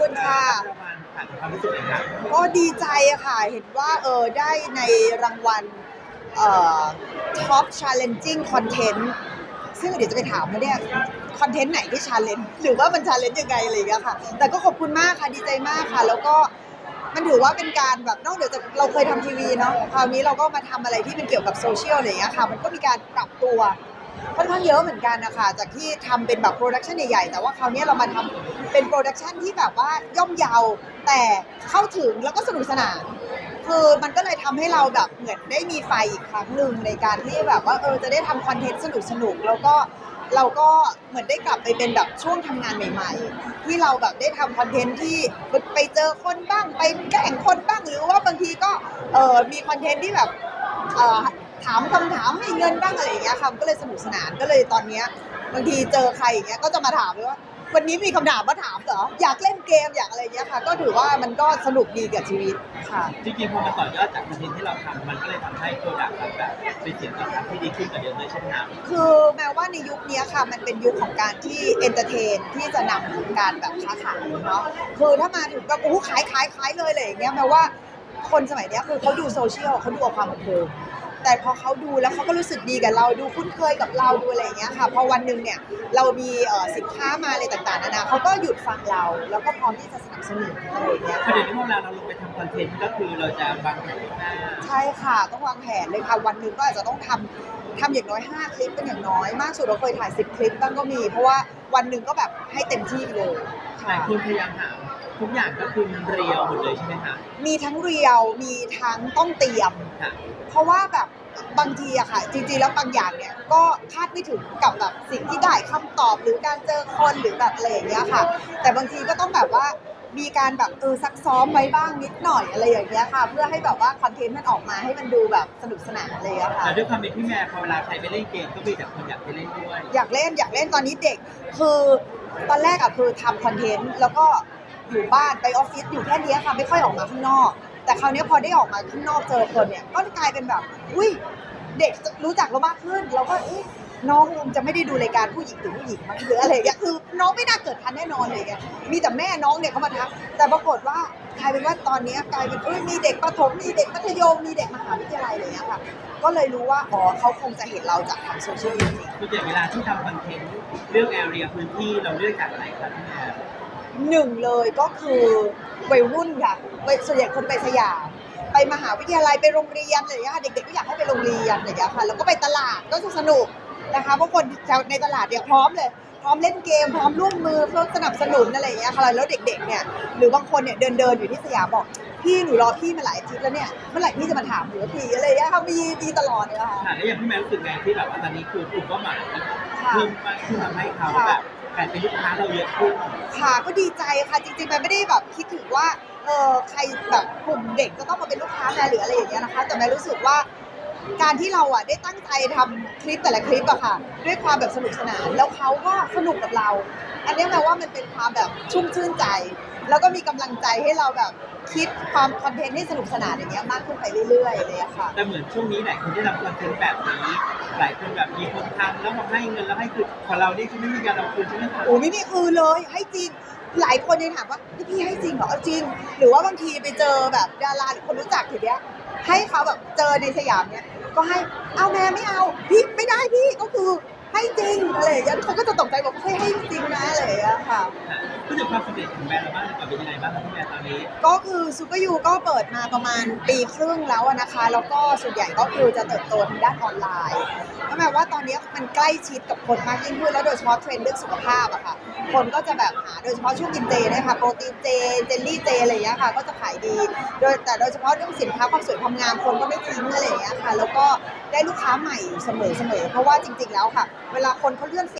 คุณค่ะความรู้สึกเลยค่ะก็ดีใจอะค่ะ เห็นว่าเออได้ในรางวัลเอ่อ Top Challenging Content ซึ่งเดี๋ยวจะไปถามว่าเนี่ยคอนเทนต์ไหนที่ชาเลนจ์หรือว่ามันชาเลนจ์ยังไงอะไรอย่างเงี้ยค่ะ แต่ก็ขอบคุณมากค่ะดีใจมากค่ะ แล้วก็มันถือว่าเป็นการแบบนอกเหนือจากเราเคยทำทีวีเนาะคราวนี้เราก็มาทำอะไรที่มันเกี่ยวกับโซเชียลอะไรอย่างเงี้ยค่ะ มันก็มีการปรับตัว ค่อนข้างเยอะเหมือนกันนะคะจากที่ทำเป็นแบบโปรดักชันใหญ่ๆแต่ว่าคราวนี้เรามาทำเป็นโปรดักชันที่แบบว่าย่อมเยาวแต่เข้าถึงแล้วก็สนุกสนาน คือมันก็เลยทำให้เราแบบเหมือนได้มีไฟอีกครั้งหนึ่งในการที่แบบว่าเออจะได้ทำคอนเทนต์สนุกๆแล้วก็เราก็เหมือนได้กลับไปเป็นแบบช่วงทำงานใหม่ ๆ ที่เราแบบได้ทำคอนเทนต์ที่ไปเจอคนบ้างไปแกล้งคนบ้างหรือว่าบางทีก็เออมีคอนเทนต์ที่แบบเออ ถามคำถามให้เงินบ้างอะไรอย่างเงี้ยค่ะก็เลยสนุกสนานก็เลยตอนเนี้ยบางทีเจอใครอย่างเงี้ยก็จะมาถามเลยว่า วันนี้มีคำถามมาถามเหรออยากเล่นเกมอยากอะไรอย่างเงี้ยค่ะ ก็ถือว่ามันก็สนุกดีกับชีวิตค่ะจริงๆพอมันต่อยอดจากคอนเทนต์ที่เราทำมันก็เลยทำให้โปรดักต์เราแบบเป็นเสียงตอบรับที่ดีขึ้นกว่าเดิมเลยใช่ไหมครับคือแม้ว่าในยุคนี้ค่ะมันเป็นยุคของการที่เอนเตอร์เทนที่จะนำการแบบค้าขายเนาะคือถ้ามาถึงแบบโอ้โหขายขายขายเลยอะไรอย่างเงี้ยแม้ว่าคนสมัยเนี้ยคือเขาดูโซเชียลเขาดูเอาความบันเทิง แต่พอเขาดูแล้วเขาก็รู้สึกดีกับเราดูคุ้นเคยกับเราดูอะไรอย่างเงี้ยค่ะพอวันหนึ่งเนี่ยเรามีเอ่อสินค้ามาอะไรต่างๆนานาเขาก็หยุดฟังเรา แล้วก็พร้อมที่จะสนับสนุนอะไรอย่างเงี้ยประเด็นที่เวลาเราลงไปทำคอนเทนต์ก็คือเราจะวางแผนล่วงหน้าใช่ค่ะต้องวางแผนเลยค่ะวันหนึ่งก็อาจจะต้องทำทำอย่างน้อย 5 คลิปเป็นอย่างน้อย มากสุดเราเคยถ่าย 10 คลิปบ้างก็มี เพราะว่าวันหนึ่งก็แบบให้เต็มที่ไปเลยหลายคนพยายามหา ทุกอย่างก็คือเรียวหมดเลยใช่ไหมคะมีทั้งเรียวมีทั้งต้องเตรียม ค่ะเพราะว่าแบบบางทีอะค่ะ จริงๆแล้วบางอย่างเนี่ยก็คาดไม่ถึงกับแบบสิ่งที่ได้คำตอบหรือการเจอคนหรือแบบอะไรอย่างเงี้ยค่ะ แต่บางทีก็ต้องแบบว่ามีการแบบเออซักซ้อมไว้บ้างนิดหน่อยอะไรอย่างเงี้ยค่ะ เพื่อให้แบบว่าคอนเทนต์มันออกมาให้มันดูแบบสนุกสนานอะไรอย่างเงี้ยค่ะ แต่ด้วยความเป็นพี่แม่พอเวลาใครไปเล่นเกมก็มีแต่คนอยากไปเล่นด้วย อยากเล่นอยากเล่นตอนนี้เด็ก คือตอนแรกอะคือทำคอนเทนต์แล้วก็ อยู่บ้านไปออฟฟิศอยู่แค่นี้ค่ะไม่ค่อยออกมาข้างนอก แต่คราวนี้พอได้ออกมาข้างนอกเจอคนเนี่ยก็กลายเป็นแบบอุ้ยเด็กรู้จักเรามากขึ้นเราก็เอ๊ะน้องคงจะไม่ได้ดูรายการผู้หญิงถึงผู้หญิงมั้งหรืออะไรอย่างเงี้ยคือน้องไม่น่าเกิดทันแน่นอนเลยไงมีแต่แม่น้องเนี่ยเขามาทักแต่ปรากฏว่ากลายเป็นว่าตอนนี้กลายเป็นเอ้ยมีเด็กประถมมีเด็กมัธยมมีเด็กมหาวิทยาลัยอะไรอย่างเงี้ยค่ะ ก็เลยรู้ว่าอ๋อเขาคงจะเห็นเราจากทางโซเชียลจริงๆส่วนใหญ่เวลาที่ทำคอนเทนต์เรื่องแอเรียพื้นที่เราเลือกจากอะไรครับแม่ หนึ่งเลยก็คือวัยรุ่นค่ะวัยส่วนใหญ่คนไปสยามไปมหาวิทยาลัยไปโรงเรียนอะไรอย่างเงี้ยค่ะเด็กๆก็อยากให้ไปโรงเรียนอะไรอย่างเงี้ยค่ะแล้วก็ไปตลาดก็จะสนุกนะคะเพราะคนแถวในตลาดเนี่ยพร้อมเลย พร้อมเล่นเกม พร้อมร่วมมือเพื่อสนับสนุนอะไรอย่างเงี้ยค่ะแล้วเด็กๆเนี่ยหรือบางคนเนี่ยเดินเดินๆอยู่ที่สยามบอกพี่หนูรอพี่มาหลายอาทิตย์แล้วเนี่ยเมื่อไหร่พี่จะมาถามหนูสักทีอะไรอย่างเงี้ยค่ะมีมีตลอดเลยค่ะค่ะแล้วอย่างพี่แม่รู้สึกไงที่แบบว่าตอนนี้คือกลุ่มเป้าหมายค่ะเพิ่มมากขึ้นทำให้เขาค่ะแบบก ลายเป็นลูกค้าเราเยอะขึ้นค่ะก็ดีใจค่ะจริงๆมันไม่ได้แบบคิดถึงว่าเออใครแบบกลุ่มเด็กจะต้องมาเป็นลูกค้าแม่หรืออะไรอย่างเงี้ยนะคะ แต่แม่รู้สึกว่า การที่เราอะได้ตั้งใจทำคลิปแต่ละคลิปอะค่ะ ด้วยความแบบสนุกสนานแล้วเขาก็สนุกกับเรา อันเนี้ยแปลว่ามันเป็นความแบบชุ่มชื่นใจ แล้วก็มีกำลังใจให้เราแบบคิดความคอนเทนต์ให้สนุกสนานอย่างเงี้ยมากขึ้นไปเรื่อยๆเลยอะค่ะแต่เหมือนช่วงนี้หลายคนที่ทำคอนเทนต์แบบนี้หลายคนแบบมีคนทำแล้วมาให้เงินแล้วให้คืนของเรานี่คือไม่มีการเอาคืนใช่ไหมคะโอ้ไม่มีคืนเลยให้จริงหลายคนยังถามว่านี่พี่ให้จริงเหรอเอาจริง หรือว่าบางทีไปเจอแบบดาราหรือคนรู้จักอย่างเงี้ย ให้เขาแบบเจอในสยามเนี้ยก็ให้เอาแม่ไม่เอาพี่ไม่ได้พี่ก็คือ ให้จริงอะไรอย่างเงี้ยเขาก็จะตกใจบอกเฮ้ยให้จริงนะอะไรอย่างเงี้ยค่ะ พูดถึงความสำเร็จของแบรนด์เราบ้างดีกว่าเป็นยังไงบ้างครับพี่แม่ตอนนี้ ก็คือซูเปอร์ยูก็เปิดมาประมาณปีครึ่งแล้วอะนะคะ แล้วก็ส่วนใหญ่ก็คือจะเติบโตทางด้านออนไลน์ก็หมายว่าตอนนี้มันใกล้ชิดกับคนมากยิ่งขึ้นแล้วโดยเฉพาะเทรนด์เรื่องสุขภาพอะค่ะ คนก็จะแบบหาโดยเฉพาะช่วงกินเจเนะคะโปรตีนเจเจลลี่เจอะไรอย่างเงี้ยค่ะ ก็จะขายดี โดยแต่โดยเฉพาะเรื่องสินค้าความสวยความงามคนก็ไม่ทิ้งอะไรอย่างเงี้ยค่ะ แล้วก็ได้ลูกค้าใหม่เสมอๆเพราะว่าจริง ๆแล้วค่ะเวลาคนเขาเลื่อน